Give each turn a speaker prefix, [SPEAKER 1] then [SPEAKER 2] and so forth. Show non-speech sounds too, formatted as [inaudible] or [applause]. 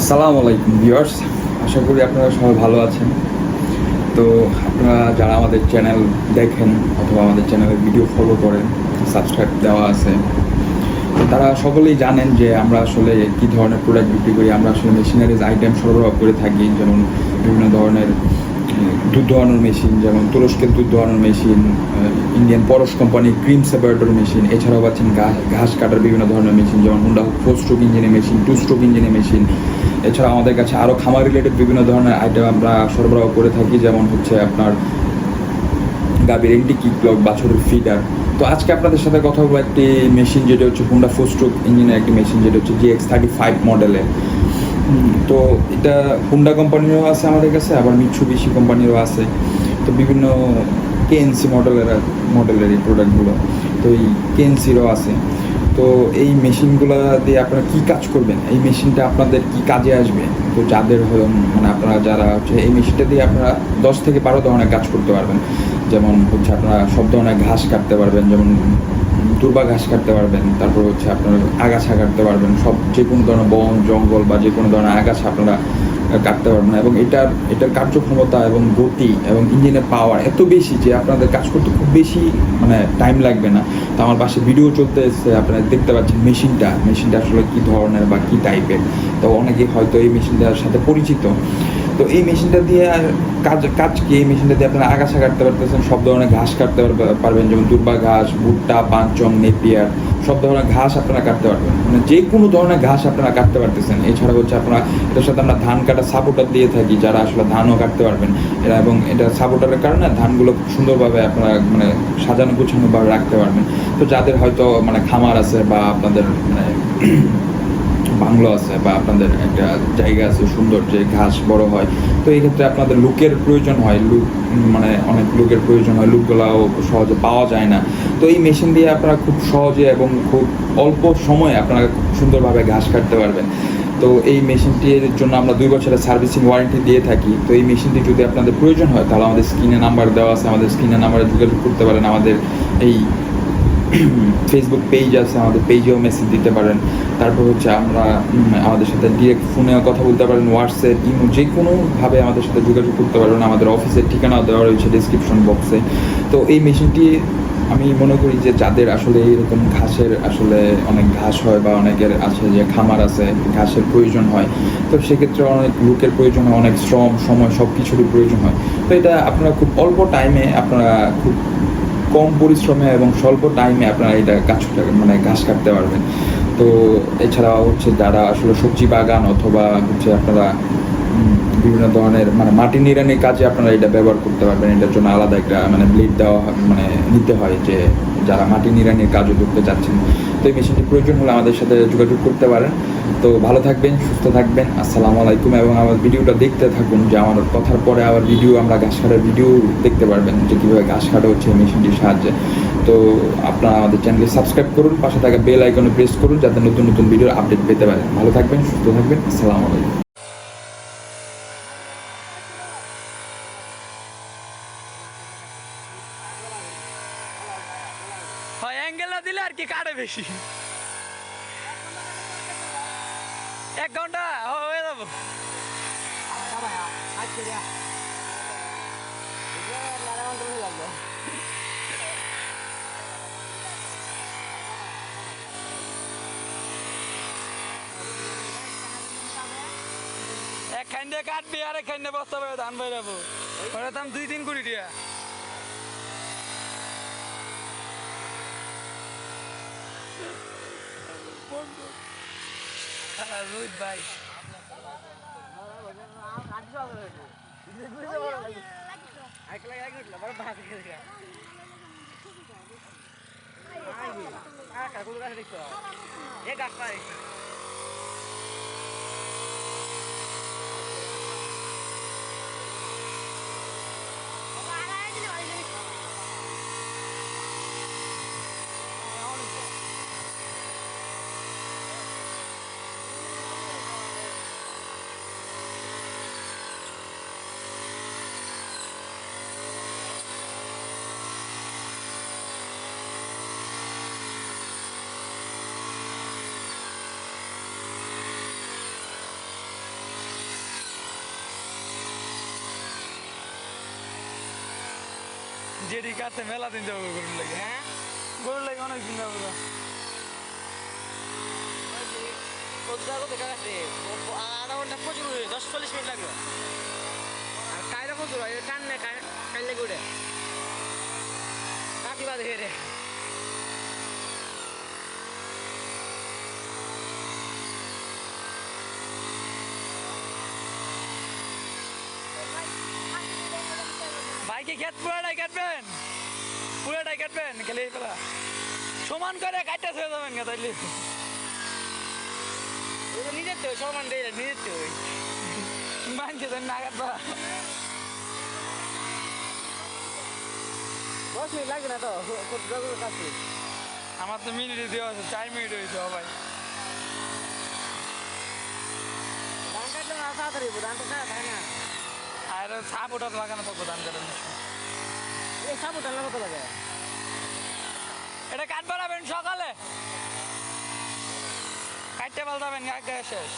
[SPEAKER 1] আসসালামু আলাইকুম ভিউয়ার্স। আশা করি আপনারা সবাই ভালো আছেন। তো আপনারা যারা আমাদের চ্যানেল দেখেন অথবা আমাদের চ্যানেলে ভিডিও ফলো করেন, সাবস্ক্রাইব দেওয়া আছে তারা সকলেই জানেন যে আমরা আসলে কী ধরনের প্রোডাক্ট বিক্রি করি, আমরা আসলে মেশিনারিজ আইটেম সরবরাহ করে থাকি, যেমন বিভিন্ন ধরনের দুধ দোয়ানোর মেশিন, যেমন তুরস্কের দুধ দোয়ানোর machine Indian Porosh company cream separator machine, এছাড়াও পাচ্ছেন ঘাস কাটার বিভিন্ন ধরনের মেশিন, যেমন হুন্ডা ফোর স্ট্রোক ইঞ্জিনের মেশিন টু স্ট্রোক ইঞ্জিনের মেশিন। এছাড়া আমাদের কাছে আরও খামার রিলেটেড বিভিন্ন ধরনের আইটেম আমরা সরবরাহ করে থাকি, যেমন হচ্ছে আপনার গাভীর এন্টি কিক ব্লক বাছরের ফিডার তো আজকে আপনাদের সাথে কথা বলব একটি মেশিন যেটা হচ্ছে হুন্ডা ফোর স্ট্রোক ইঞ্জিনের একটি মেশিন যেটা হচ্ছে জি এক্স থার্টি ফাইভ মডেলের তো এটা হুন্ডা কোম্পানিরও আছে আমাদের কাছে, আবার মিৎসুবিশি কোম্পানিরও আছে। তো বিভিন্ন কেএনসি মডেলের মডেলের এই প্রোডাক্টগুলো তো এই কেএনসিরও আছে। তো এই মেশিনগুলো দিয়ে আপনারা কি কাজ করবেন? এই মেশিনটা আপনাদের কি কাজে আসবে? তো যাদের মানে আপনারা যারা হচ্ছে, এই মেশিনটা দিয়ে আপনারা দশ থেকে বারো ধরনের কাজ করতে পারবেন। যেমন হচ্ছে আপনারা সব ধরনের ঘাস কাটতে পারবেন, যেমন দুর্বা ঘাস কাটতে পারবেন, তারপর হচ্ছে আপনারা আগাছা কাটতে পারবেন, সব যে কোনো ধরনের বন, জঙ্গল বা যে কোনো ধরনের আগাছা আপনারা কাটতে পারবেন এবং এটার এটার কার্যক্ষমতা এবং গতি এবং ইঞ্জিনের পাওয়ার এত বেশি যে আপনাদের কাজ করতে খুব বেশি মানে টাইম লাগবে না। তো আমার পাশে ভিডিও চলতে এসছে, আপনারা দেখতে পাচ্ছেন মেশিনটা মেশিনটা আসলে কী ধরনের বা কী টাইপের তো অনেকে হয়তো এই মেশিনটার সাথে পরিচিত। তো এই মেশিনটা দিয়ে আর কাজ কাজ কি? এই মেশিনটা দিয়ে আপনারা আগাছা কাটতে পারতেছেন, সব ধরনের ঘাস কাটতে পারবেন, যেমন দুর্বা ঘাস, ভুট্টা পাঁচচং নেপিয়ার, সব ধরনের ঘাস আপনারা কাটতে পারবেন। মানে যে কোনো ধরনের ঘাস আপনারা কাটতে পারতেছেন। এছাড়া হচ্ছে আপনারা, এটার সাথে আমরা ধান কাটা সাপোর্টার দিয়ে থাকি, যারা আসলে ধানও কাটতে পারবেন। এরা এবং এটা সাপোর্টারের কারণে ধানগুলো সুন্দরভাবে আপনারা মানে সাজানো গুছানোভাবে রাখতে পারবেন। তো যাদের হয়তো মানে খামার আছে বা আপনাদের মানে বাংলো আছে বা আপনাদের একটা জায়গা আছে সুন্দর, যে ঘাস বড় হয়, তো এই ক্ষেত্রে আপনাদের লুকের প্রয়োজন হয়, লুক মানে অনেক লুকের প্রয়োজন হয়, লুকগুলাও সহজে পাওয়া যায় না। তো এই মেশিন দিয়ে আপনারা খুব সহজে এবং খুব অল্প সময়ে আপনারা খুব সুন্দরভাবে ঘাস কাটতে পারবেন। তো এই মেশিনটির জন্য আমরা দুই বছরের সার্ভিসিং ওয়ারেন্টি দিয়ে থাকি। তো এই মেশিনটি যদি আপনাদের প্রয়োজন হয়, তাহলে আমাদের স্ক্রিনে নাম্বার দেওয়া আছে, আমাদের স্ক্রিনে নাম্বারে যোগাযোগ করতে পারেন আমাদের এই [clears throat] ফেসবুক পেজ আছে, আমাদের পেজেও মেসেজ দিতে পারেন। তারপর হচ্ছে আমরা আমাদের সাথে ডিরেক্ট ফোনেও কথা বলতে পারেন হোয়াটসঅ্যাপ ইমো যে কোনোভাবে আমাদের সাথে যোগাযোগ করতে পারেন। আমাদের অফিসের ঠিকানা দেওয়া রয়েছে ডিসক্রিপশন বক্সে তো এই মেশিনটি আমি মনে করি যে যাদের আসলে এইরকম ঘাসের আসলে অনেক ঘাস হয় বা অনেকের আছে যে খামার আছে, ঘাসের প্রয়োজন হয়, তো সেক্ষেত্রে অনেক লোকের প্রয়োজন হয়, অনেক শ্রম, সময় সব কিছুরই প্রয়োজন হয়। তো এটা আপনারা খুব অল্প টাইমে আপনারা খুব কম পরিশ্রমে এবং স্বল্প টাইমে আপনারা এটা গাছ মানে ঘাস কাটতে পারবেন। তো এছাড়াও হচ্ছে যারা আসলে সবজি বাগান অথবা হচ্ছে আপনারা বিভিন্ন ধরনের মানে মাটি নিড়ানির কাজে আপনারা এটা ব্যবহার করতে পারবেন। এটার জন্য আলাদা একটা মানে ব্লেড দেওয়া মানে নিতে হয় যে যারা মাটি নিড়ানির কাজও করতে চাচ্ছেন। তো এই মেশিনটি প্রয়োজন হলে আমাদের সাথে যোগাযোগ করতে পারেন। তো ভালো থাকবেন, সুস্থ থাকবেন। আসসালামু আলাইকুম। এবং আমার ভিডিওটা দেখতে থাকুন যে আমার কথার পরে আবার ভিডিও আমরা ঘাস কাটার ভিডিও দেখতে পারবেন, যে কীভাবে ঘাস কাটা হচ্ছে, মেশিনটির সাহায্যে। তো আপনারা আমাদের চ্যানেলকে সাবস্ক্রাইব করুন, পাশে থাকা বেল আইকনে প্রেস করুন, যাতে নতুন নতুন ভিডিওর আপডেট পেতে পারেন। ভালো থাকবেন, সুস্থ থাকবেন। আসসালামু আলাইকুম।
[SPEAKER 2] হয় অ্যাঙ্গেলটা দিলে আর কি কাটে বেশি? এক ঘণ্টা হয়ে যাব। একখান দিয়ে কাটবি আর একখান বস্তা বেড়ে ধান বেরাবো ওটা দাম দুই তিন কোটি টিয়া রোহিত ভাই ఏ కాకుండా ఏ కాకుండా যেটি কাটতে মেলা দিন যাব গরুর লাগে
[SPEAKER 3] হ্যাঁ?
[SPEAKER 2] গরুর লাগে অনেক দিন যাব
[SPEAKER 3] আধা ঘণ্টা প্রচুর দশ চল্লিশ মিনিট লাগবে। আর কায়রা প্রচুর হয় টান নেই কাইলে ঘুরে। কাটি বাদ হেরে।
[SPEAKER 2] ভাইকে ক্ষেত পুরোটাই কাটবেন? পুরোটাই কাটবেন খেলে পেলা। সমান করে কাটতে হয়ে যাবেন গা তাইলে।
[SPEAKER 3] নিজের তো সমান দেয় নিজের তো
[SPEAKER 2] মানছে তো না কাটবা
[SPEAKER 3] দশ মিনিট লাগবে না তো? কাছে
[SPEAKER 2] আমার তো মিনিট দেওয়া আছে চার মিনিট হয়েছে ভাই।
[SPEAKER 3] ধান কাটলে না ধান তো থাকে না।
[SPEAKER 2] আর সাপ ওটা লাগানো থাকব ধান সময়।
[SPEAKER 3] এই সাবু টানলে মতো লাগে
[SPEAKER 2] এটা কাটবার সকালে। কাটতে পাল্টাবেন শেষ।